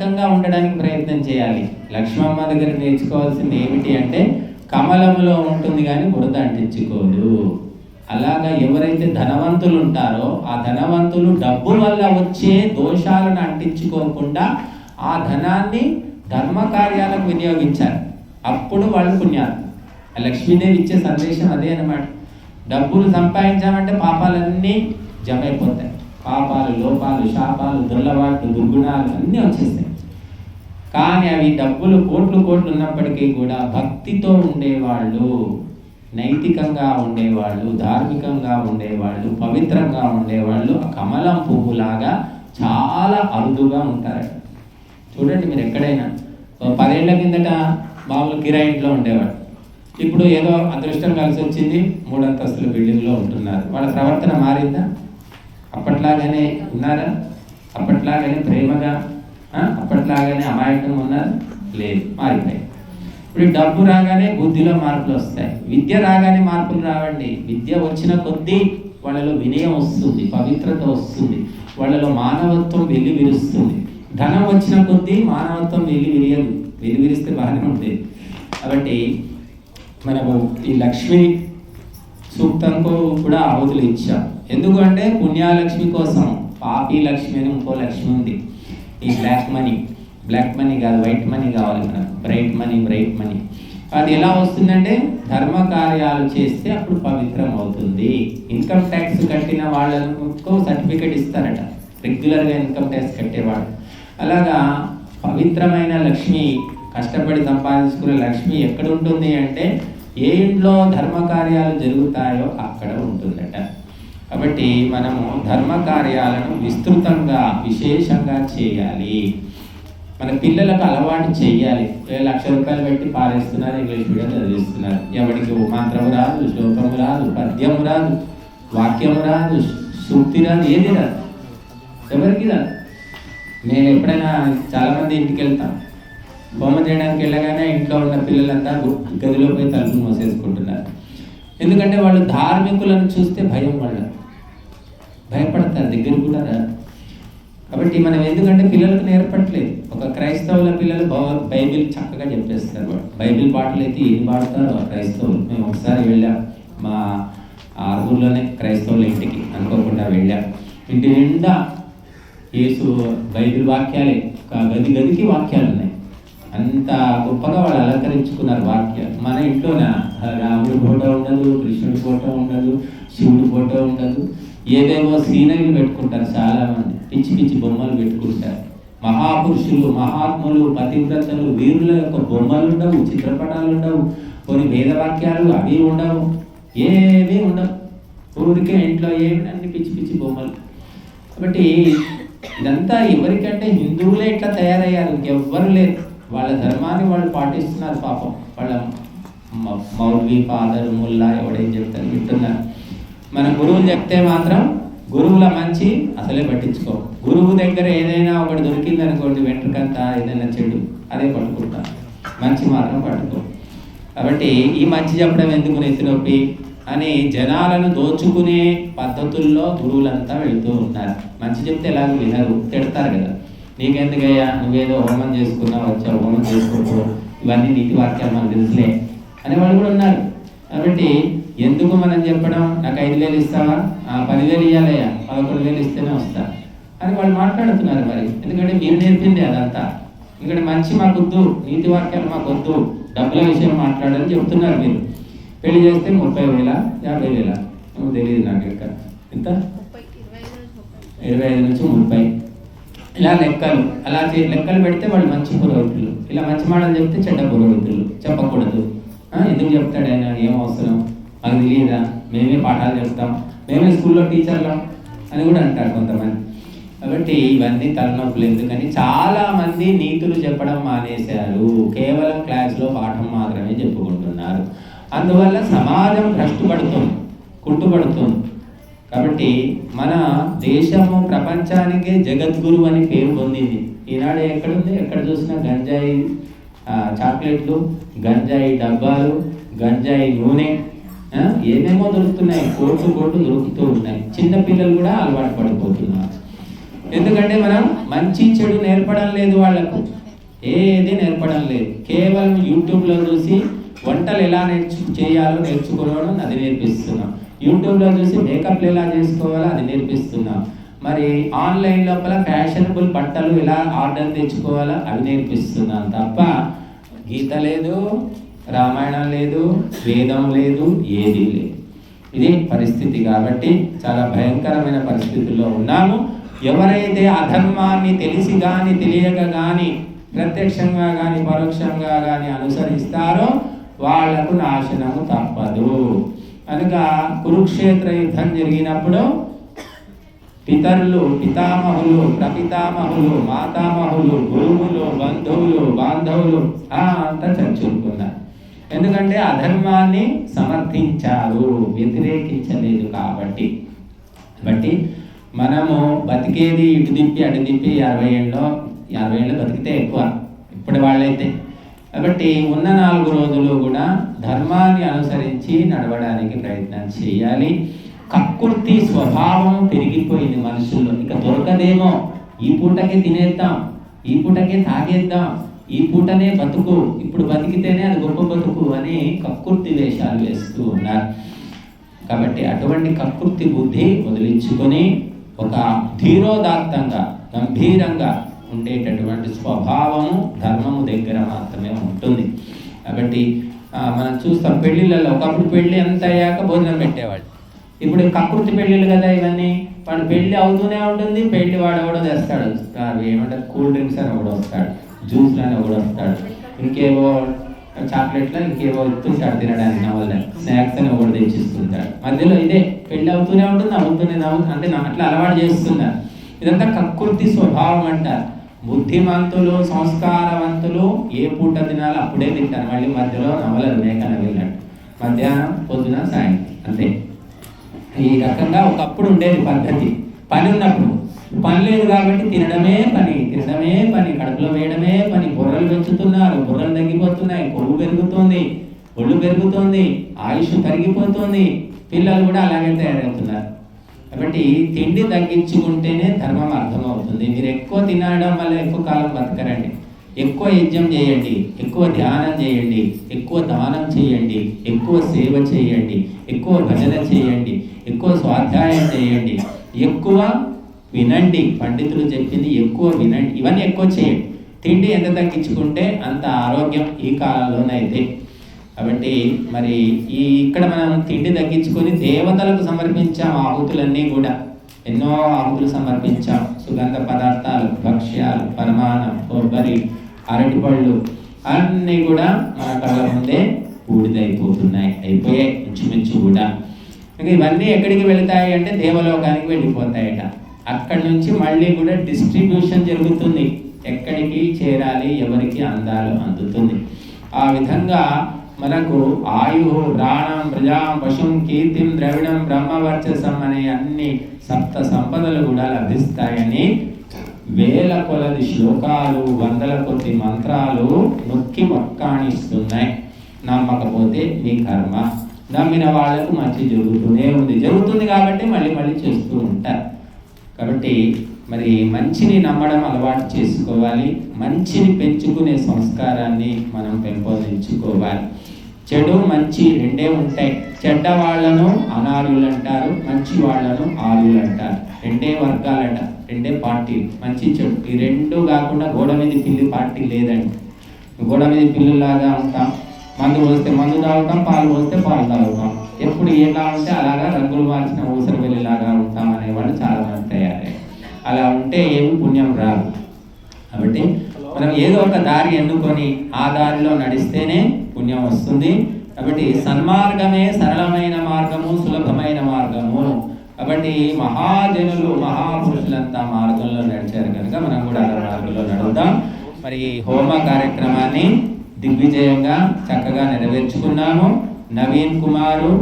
రకంగా ఉండడానికి ప్రయత్నం చేయాలి. లక్ష్మమ్మ దగ్గర నేర్చుకోవాల్సింది ఏమిటి అంటే కమలంలో ఉంటుంది కానీ బురద అంటించుకోదు. అలాగా ఎవరైతే ధనవంతులు ఉంటారో ఆ ధనవంతులు డబ్బు వల్ల వచ్చే దోషాలను అంటించుకోకుండా ఆ ధనాన్ని ధర్మ కార్యాలకు అప్పుడు వాళ్ళు పుణ్యాలు ఆ లక్ష్మీదేవి ఇచ్చే సందేశం అదే అన్నమాట. డబ్బులు సంపాదించామంటే పాపాలన్నీ జమ అయిపోతాయి పాపాలు లోపాలు శాపాలు దుర్లవాట్లు దుర్గుణాలు అన్నీ వచ్చేస్తాయి. కానీ అవి డబ్బులు కోట్లు కోట్లు ఉన్నప్పటికీ కూడా భక్తితో ఉండేవాళ్ళు నైతికంగా ఉండేవాళ్ళు ధార్మికంగా ఉండేవాళ్ళు పవిత్రంగా ఉండేవాళ్ళు కమలం పువ్వులాగా చాలా అరుదుగా ఉంటారట. చూడండి మీరు ఎక్కడైనా. పదేళ్ళ కిందట బాబులు కిరాయింట్లో ఉండేవాడు. ఇప్పుడు ఏదో అదృష్టం కలిసి వచ్చింది మూడంతస్తుల బిల్డింగ్లో ఉంటున్నారు. వాళ్ళ ప్రవర్తన మారిందా? అప్పట్లాగానే ఉన్నారా? అప్పట్లాగానే ప్రేమగా అప్పటిలాగానే అమాయకం ఉన్నారు లేదు మారిపోయి ఇప్పుడు డబ్బు రాగానే బుద్ధిలో మార్పులు వస్తాయి. విద్య రాగానే మార్పులు రావండి. విద్య వచ్చిన కొద్దీ వాళ్ళలో వినయం వస్తుంది పవిత్రత వస్తుంది. వాళ్ళలో మానవత్వం వెళ్ళి విరుస్తుంది. ధనం వచ్చిన కొద్దీ మానవత్వం వెళ్ళి విరియదు. వెలి విరిస్తే బాగానే ఉంటుంది. కాబట్టి మనము ఈ లక్ష్మి సూక్తంకు కూడా ఆహుతులు ఇచ్చాం. ఎందుకంటే పుణ్యాలక్ష్మి కోసం పాపి లక్ష్మి అని ఇంకో లక్ష్మి ఉంది. ఈ బ్లాక్ మనీ బ్లాక్ మనీ కాదు వైట్ మనీ కావాలి మనకు బ్రైట్ మనీ బ్రైట్ మనీ అది ఎలా వస్తుందంటే ధర్మ కార్యాలు చేస్తే అప్పుడు పవిత్రం అవుతుంది. ఇన్కమ్ ట్యాక్స్ కట్టిన వాళ్ళకు సర్టిఫికెట్ ఇస్తారట. రెగ్యులర్గా ఇన్కమ్ ట్యాక్స్ కట్టేవాడు అలాగా పవిత్రమైన లక్ష్మి కష్టపడి సంపాదించుకునే లక్ష్మి ఎక్కడ ఉంటుంది అంటే ఏ ఇంట్లో ధర్మ కార్యాలు జరుగుతాయో అక్కడ ఉంటుందట. కాబట్టి మనము ధర్మ కార్యాలను విస్తృతంగా విశేషంగా చేయాలి. మన పిల్లలకు అలవాటు చేయాలి. లక్ష రూపాయలు పెట్టి పారేస్తున్నారు ఇంగ్లీష్ మీడియం చదివిస్తున్నారు. ఎవరికి మంత్రం రాదు శ్లోకము రాదు పద్యం రాదు వాక్యం రాదు సూక్తి రాదు ఏది రాదు. ఎవరికి రాదు? నేను ఎప్పుడైనా చాలామంది ఇంటికి వెళ్తాం బొమ్మ చేయడానికి వెళ్ళగానే ఇంట్లో ఉన్న పిల్లలంతా గదిలో పోయి తలుపులు మోసేసుకుంటున్నారు. ఎందుకంటే వాళ్ళు ధార్మికులను చూస్తే భయం పడదు భయపడతారు దగ్గర కూడా రారు కాబట్టి మనం ఎందుకంటే పిల్లలకు నేర్పట్లేదు. ఒక క్రైస్తవుల పిల్లలు బైబిల్ చక్కగా చెప్పేస్తారు. వాళ్ళు బైబిల్ పాటలు అయితే ఏం పాడతారో ఆ క్రైస్తవులు. మేము ఒకసారి వెళ్ళాం. మా ఆరుగురులోనే క్రైస్తవుల ఇంటికి అనుకోకుండా వెళ్ళాం. ఇంటి నిండా యేసు బైబిల్ వాక్యాలే ఒక గది గదికి వాక్యాలు ఉన్నాయి. అంత గొప్పగా వాళ్ళు అలంకరించుకున్నారు వాక్యాలు. మన ఇంట్లోన? రాముడి ఫోటో ఉండదు కృష్ణుడి ఫోటో ఉండదు శివుడి ఫోటో ఉండదు. ఏదేవో సీనరీలు పెట్టుకుంటారు చాలా మంది పిచ్చి పిచ్చి బొమ్మలు పెట్టుకుంటారు. మహాపురుషులు మహాత్ములు పతివ్రతలు వీరుల యొక్క బొమ్మలు ఉండవు చిత్రపటాలు ఉండవు కొన్ని వేదవాక్యాలు అవి ఉండవు ఏవి ఉండవు. ఊరికే ఇంట్లో ఏమి అన్ని పిచ్చి పిచ్చి బొమ్మలు. కాబట్టి ఇదంతా ఎవరికంటే హిందువులే ఇట్లా తయారయ్యారు. ఇంకెవ్వరు లేరు. వాళ్ళ ధర్మాన్ని వాళ్ళు పాటిస్తున్నారు పాపం. వాళ్ళ మ- మౌల్వి ఫాదర్ ముల్లా ఎవడేం చెప్తారు? వింటున్నారు? మన గురువులు చెప్తే మాత్రం గురువుల మంచి అసలే పట్టించుకో. గురువు దగ్గర ఏదైనా ఒకటి దొరికింది అనుకోండి వెంట్రుకంతా ఏదైనా చెడు అదే పట్టుకుంటా. మంచి మాత్రం పట్టుకో. కాబట్టి ఈ మంచి చెప్పడం ఎందుకు నెత్తినొప్పి అని జనాలను దోచుకునే పద్ధతుల్లో గురువులంతా వెళ్తూ ఉంటారు. మంచి చెప్తే ఎలాగో వినరు తిడతారు కదా. నీకెందుకయ్యా? నువ్వేదో హోమం చేసుకున్నావు వచ్చావు హోమం చేసుకోకు. ఇవన్నీ నీతి వాక్యాలు మనకు తెలుసులే. అనేవాళ్ళు కూడా ఉన్నారు. కాబట్టి ఎందుకు మనం చెప్పడం? నాకు ఐదు వేలు ఇస్తావా? ఆ, పదివేలు ఇవ్వాలయ్యా పదకొండు వేలు ఇస్తేనే వస్తా. అని వాళ్ళు మాట్లాడుతున్నారు మరి. ఎందుకంటే మీరు నేర్పింది అదంతా. ఇక్కడ మంచి మాకొద్దు నీతి వాక్యాలు మాకొద్దు డబ్బుల విషయం మాట్లాడని చెప్తున్నారు మీరు. పెళ్ళి చేస్తే ముప్పై వేల యాభై వేల? తెలియదు నాకు లెక్క. ఎంత? ఇరవై ఐదు నుంచి ముప్పై. ఇలా లెక్కలు అలా లెక్కలు పెడితే వాళ్ళు మంచి పురోహితులు. ఇలా మంచి మాటలు చెప్తే చెడ్డ పురోహితులు. చెప్పకూడదు. ఎందుకు చెప్తాడు ఆయన? ఏం అవసరం? మాకు తెలియదా? మేమే పాఠాలు చెప్తాం. మేమే స్కూల్లో టీచర్లం అని కూడా అంటారు కొంతమంది. కాబట్టి ఇవన్నీ తలనొప్పులు. ఎందుకని? చాలా మంది నీతులు చెప్పడం మానేశారు. కేవలం క్లాస్లో పాఠం మాత్రమే చెప్పుకుంటున్నారు. అందువల్ల సమాజం భ్రష్టుపడుతుంది కుంటుపడుతుంది కాబట్టి మన దేశము ప్రపంచానికే జగద్గురు అని పేరు పొందింది. ఈనాడు ఎక్కడుంది? ఎక్కడ చూసినా గంజాయి చాక్లెట్లు గంజాయి డబ్బాలు గంజాయి నూనె ఏమేమో దొరుకుతున్నాయి. కోట్లు కోట్లు దొరుకుతూ ఉన్నాయి. చిన్న పిల్లలు కూడా అలవాటు పడిపోతున్నారు. ఎందుకంటే మనం మంచి చెడు నేర్పడం లేదు వాళ్ళకు ఏది నేర్పడం లేదు. కేవలం యూట్యూబ్లో చూసి వంటలు ఎలా నేర్చు చేయాలో నేర్చుకోవడం అది నేర్పిస్తున్నాం. యూట్యూబ్లో చూసి మేకప్లు ఎలా చేసుకోవాలో అది నేర్పిస్తున్నాం. మరి ఆన్లైన్ లోపల ఫ్యాషనబుల్ బట్టలు ఎలా ఆర్డర్ తెచ్చుకోవాలో అవి నేర్పిస్తున్నాం. తప్ప గీత లేదు రామాయణం లేదు వేదం లేదు ఏదీ లేదు. ఇది పరిస్థితి కాబట్టి చాలా భయంకరమైన పరిస్థితుల్లో ఉన్నాము. ఎవరైతే అధర్మాన్ని తెలిసి కానీ తెలియక కానీ ప్రత్యక్షంగా కానీ పరోక్షంగా కానీ అనుసరిస్తారో వాళ్ళకు నాశనము తప్పదు. కనుక కురుక్షేత్ర యుద్ధం జరిగినప్పుడు పితరులు పితామహులు ప్రపితామహులు మాతామహులు గురువులు బంధువులు బాంధవులు ఆ అంతా చచ్చుకున్నారు ఎందుకంటే అధర్మాన్ని సమర్థించారు వ్యతిరేకించలేదు కాబట్టి. కాబట్టి మనము బతికేది ఇటు దింపి అటు దింపి అరవై ఏళ్ళలో యాభై ఏళ్ళు బతికితే ఎక్కువ ఇప్పటి వాళ్ళైతే. కాబట్టి ఉన్న నాలుగు రోజులు కూడా ధర్మాన్ని అనుసరించి నడవడానికి ప్రయత్నం చేయాలి. కక్కుర్తి స్వభావం పెరిగిపోయింది మనుషుల్లో. ఇక దొరకదేమో. ఈ పూటకే తినేద్దాం ఈ పూటకే తాగేద్దాం ఈ పూటనే బతుకు ఇప్పుడు బతికితేనే అది గొప్ప బతుకు అని కక్కుర్తి వేషాలు వేస్తూ ఉన్నారు. కాబట్టి అటువంటి కకృతి బుద్ధి వదిలించుకొని ఒక ధీరోదాత్తంగా గంభీరంగా ఉండేటటువంటి స్వభావము ధర్మము దగ్గర మాత్రమే ఉంటుంది. కాబట్టి మనం చూస్తాం పెళ్ళిళ్ళలో ఒకప్పుడు పెళ్ళి అంత అయ్యాక భోజనం పెట్టేవాళ్ళు. ఇప్పుడు కకృతి పెళ్ళిళ్ళు కదా ఇవన్నీ. వాడు పెళ్ళి అవుతూనే ఉంటుంది పెళ్ళి వాడు ఎవడో తెస్తాడు. ఏమంటారు? కూల్ డ్రింక్స్ అని కూడా వస్తాడు. జ్యూస్లు అని ఒకడు వస్తాడు. ఇంకేవో చాక్లెట్లు ఇంకేవో ఇస్తుంటాడు తినడానికి నవల స్నాక్స్ అని ఒకటి తెచ్చిస్తుంటాడు. మధ్యలో ఇదే పెళ్ళి అవుతూనే ఉంటుంది అవుతూనే నవ్వు అంటే నా- అట్లా అలవాటు చేస్తున్నారు ఇదంతా కక్కుర్తి స్వభావం అంటారు బుద్ధిమంతులు సంస్కారవంతులు ఏ పూట తినాలో అప్పుడే తింటారు. మళ్ళీ మధ్యలో నవలలు మేకన వెళ్ళాడు. మధ్యాహ్నం పొద్దున సాయంత్రం. అంతే. ఈ రకంగా ఒకప్పుడు ఉండేది పద్ధతి. పని ఉన్నప్పుడు పని లేదు కాబట్టి తినడమే పని తినడమే పని కడుపులో వేయడమే పని. బుర్రలు పెంచుతున్నారు బుర్రలు తగ్గిపోతున్నాయి కొవ్వు పెరుగుతుంది ఒళ్ళు పెరుగుతుంది ఆయుష్ తరిగిపోతుంది. పిల్లలు కూడా అలాగే తయారవుతున్నారు. కాబట్టి తిండి తగ్గించుకుంటేనే ధర్మం అర్థమవుతుంది. మీరు ఎక్కువ తినడం వల్ల ఎక్కువ కాలం బతకరండి. ఎక్కువ యజ్ఞం చేయండి ఎక్కువ ధ్యానం చేయండి ఎక్కువ దానం చేయండి ఎక్కువ సేవ చేయండి ఎక్కువ భజన చేయండి ఎక్కువ స్వాధ్యాయం చేయండి. ఎక్కువ వినండి. పండితులు చెప్పింది ఎక్కువ వినండి. ఇవన్నీ ఎక్కువ చేయండి. తిండి ఎంత తగ్గించుకుంటే అంత ఆరోగ్యం ఈ కాలంలోనైతే. కాబట్టి మరి ఈ ఇక్కడ మనం తిండి తగ్గించుకొని దేవతలకు సమర్పించాం ఆహుతులన్నీ కూడా. ఎన్నో ఆహుతులు సమర్పించాం. సుగంధ పదార్థాలు భక్ష్యాలు పరమాణం కొబ్బరి అరటిపళ్ళు అన్నీ కూడా మన కళ్ళ ముందే బూడిదైపోతున్నాయి. అయిపోయాయి. ఇంచుమించు కూడా. ఇంకా ఇవన్నీ ఎక్కడికి వెళతాయి అంటే దేవలోకానికి వెళ్ళిపోతాయట. అక్కడి నుంచి మళ్ళీ కూడా డిస్ట్రిబ్యూషన్ జరుగుతుంది. ఎక్కడికి చేరాలి ఎవరికి అందాలో అందుతుంది. ఆ విధంగా మనకు ఆయు ప్రాణం ప్రజాం పశుం కీర్తిం ద్రవిడం బ్రహ్మవర్చసం అనే అన్ని సప్త సంపదలు కూడా లభిస్తాయని వేల కొలది శ్లోకాలు వందల కొద్ది మంత్రాలు నొక్కి మొక్కాణిస్తున్నాయి నమ్మకపోతే మీ కర్మ. నమ్మిన వాళ్ళకు మంచి జరుగుతూనే ఉంది. జరుగుతుంది కాబట్టి మళ్ళీ మళ్ళీ చేస్తూ ఉంటారు. కాబట్టి మరి మంచిని నమ్మడం అలవాటు చేసుకోవాలి మంచిని పెంచుకునే సంస్కారాన్ని మనం పెంపొందించుకోవాలి. చెడు మంచి రెండే ఉంటాయి. చెడ్డ వాళ్ళను అనార్యులు అంటారు మంచి వాళ్ళను ఆర్యులు అంటారు రెండే వర్గాలట రెండే పార్టీలు. మంచి చెడు. ఈ రెండు కాకుండా గోడ మీద పిల్లి పార్టీ లేదండి. గోడ మీద పిల్లులాగా ఉంటాం మందు పోస్తే మందు తాగుతాం పాలు పోస్తే పాలు తాగుతాం. ఎప్పుడు ఎలా ఉంటే అలాగా రంగులు మార్చిన ఊసరి వెళ్ళేలాగా ఉంటాం అనేవాళ్ళు చాలా ఉంటే ఏమి పుణ్యం రాదు. కాబట్టి మనం ఏదో ఒక దారి ఎన్నుకొని ఆ దారిలో నడిస్తేనే పుణ్యం వస్తుంది. కాబట్టి సన్మార్గమే సరళమైన మార్గము సులభమైన మార్గము. కాబట్టి మహాజనులు మహాపురుషులంతా మార్గంలో నడిచారు కనుక మనం కూడా అలా మార్గంలో నడుద్దాం. మరి ఈ హోమ కార్యక్రమాన్ని దిగ్విజయంగా చక్కగా నెరవేర్చుకున్నాము. నవీన్ కుమారు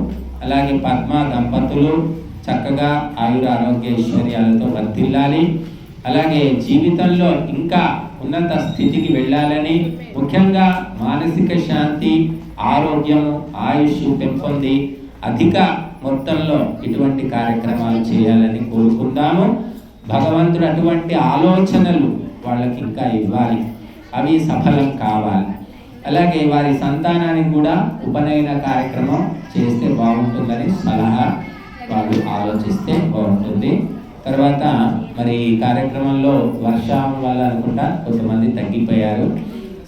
అలాగే పద్మ దంపతులు చక్కగా ఆయుర ఆరోగ్య ఐశ్వర్యాలతో వర్తిల్లాలి అలాగే జీవితంలో ఇంకా ఉన్నత స్థితికి వెళ్ళాలని ముఖ్యంగా మానసిక శాంతి ఆరోగ్యము ఆయుష్ పెంపొంది అధిక మొత్తంలో ఇటువంటి కార్యక్రమాలు చేయాలని కోరుకుందాము. భగవంతుడు అటువంటి ఆలోచనలు వాళ్ళకి ఇంకా ఇవ్వాలి. అవి సఫలం కావాలి. అలాగే వారి సంతానానికి కూడా ఉపనయన కార్యక్రమం చేస్తే బాగుంటుందని సలహా వాళ్ళు ఆలోచిస్తే బాగుంటుంది. తర్వాత మరి ఈ కార్యక్రమంలో వర్షం వల్ల అనుకుంటా కొంతమంది తగ్గిపోయారు.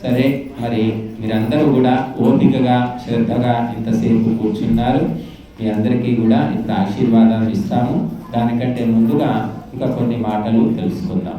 సరే మరి మీరందరూ కూడా ఓపికగా శ్రద్ధగా ఇంతసేపు కూర్చున్నారు. మీ అందరికీ కూడా ఇప్పుడు ఆశీర్వాదాలు ఇస్తాము. దానికంటే ముందుగా ఇంకా కొన్ని మాటలు తెలుసుకుందాం.